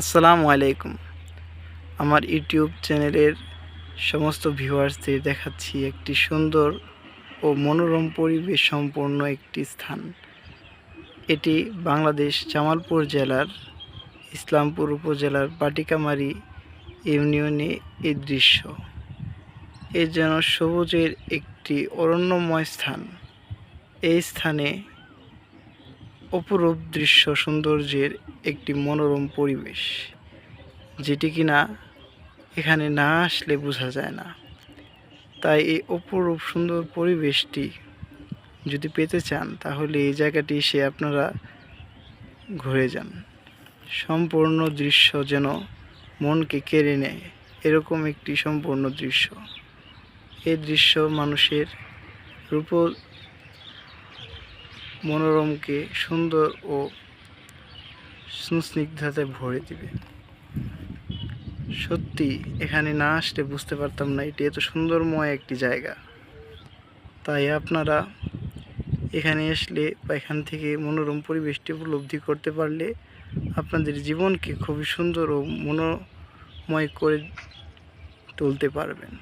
আসসালামু আলাইকুম। আমার ইউটিউব চ্যানেলের সমস্ত ভিউয়ার্সদের দেখাচ্ছি একটি সুন্দর ও মনোরম পরিবেশ সম্পন্ন একটি স্থান। এটি বাংলাদেশ জামালপুর জেলার ইসলামপুর উপজেলার পাটিকামারি ইউনিয়নে এই দৃশ্য। এ যেন সবুজের একটি অরণ্যময় স্থান। এই স্থানে অপরূপ দৃশ্য সৌন্দর্যের একটি মনোরম পরিবেশ, যেটি কিনা এখানে না আসলে বোঝা যায় না। তাই এই অপরূপ সুন্দর পরিবেশটি যদি পেতে চান, তাহলে এই জায়গাটি এসে আপনারা ঘুরে যান। সম্পূর্ণ দৃশ্য যেন মনকে কেড়ে নেয়, এরকম একটি সম্পূর্ণ দৃশ্য। এই দৃশ্য মানুষের রূপ মনোরমকে সুন্দর ও সুস্নিগ্ধতায় ভরে দিবে। সত্যি, এখানে না আসলে বুঝতে পারতাম না, এটি এত সুন্দরময় একটি জায়গা। তাই আপনারা এখানে আসলে বা এখান থেকে মনোরম পরিবেশটি উপলব্ধি করতে পারলে আপনাদের জীবনকে খুবই সুন্দর ও মনোময় করে তুলতে পারবেন।